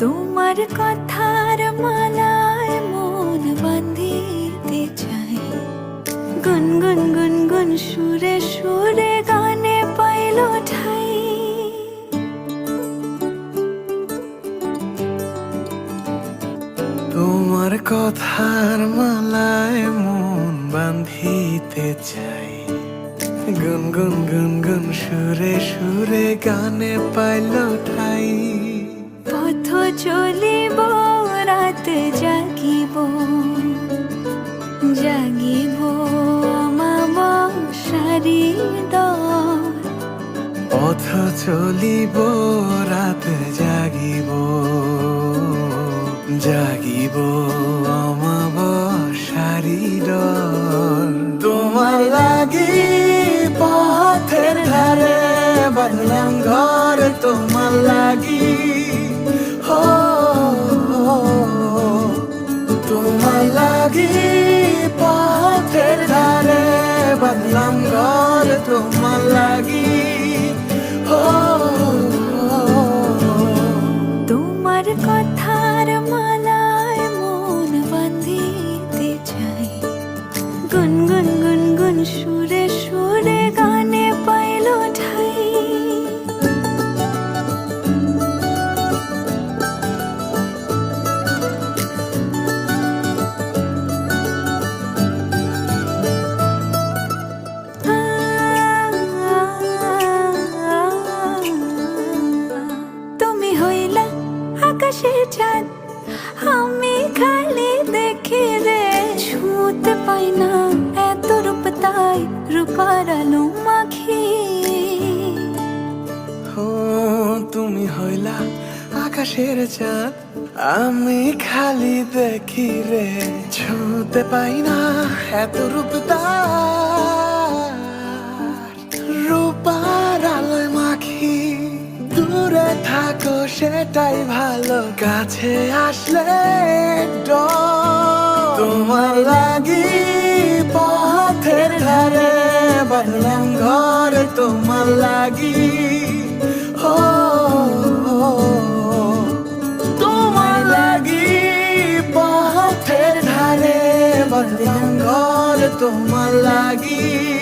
তোমার কথার মালায় মন বাঁধিতে চাই। গুন গুন গুন গুন সুরে সুরে গানে পাইল ঠাই। তোমার কথার মালায় মন বাঁধিতে চাই। গুন গুন গুন গুন সুরে সুরে গানে পাইল ঠাই। পথ চলিব রাত জাগিব জাগিব সারি পথ চলিব রাত জাগিব। জাগিব আমাব শারীর তোমার লাগি পথের ধারে বাঁধলাম ঘর তোমার লাগি। হো তোমার লাগি পথের ধারে বাঁধলাম ঘর তোমার লাগি। না, এত রূপ তাই মাখি ও তুমি হইলা আকাশের চাঁদ, আমি খালি দেখি রে, ছুতে পাই না এত রূপ রূপার আলোয় মাখি, দূরে থাকো সেটাই ভালো, কাছে আসলে। তোমার লাগি বাঁধলাম ঘর তোমার লাগি। ও তোমার লাগি পথের ধারে। বদলাম ঘর তোমার লাগি।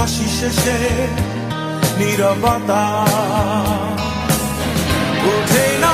হাসি শেষে নীরবতা। বোঝে না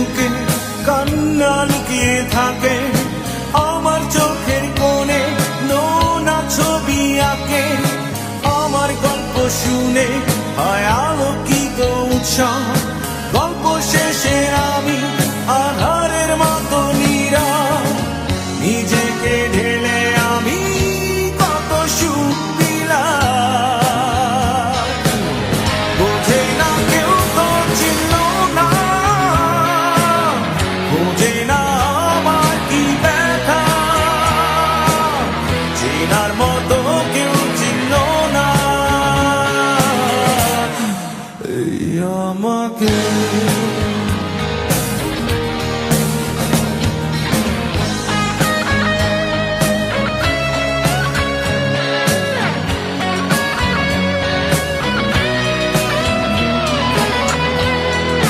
বুকে কান্না লুকিয়ে থাকে। আমার চোখের কোণে নোনা ছবি আঁকে। আমার গল্প শুনে হয় আলোকিত উৎসাহ গল্প শেষে আমি আধারের you.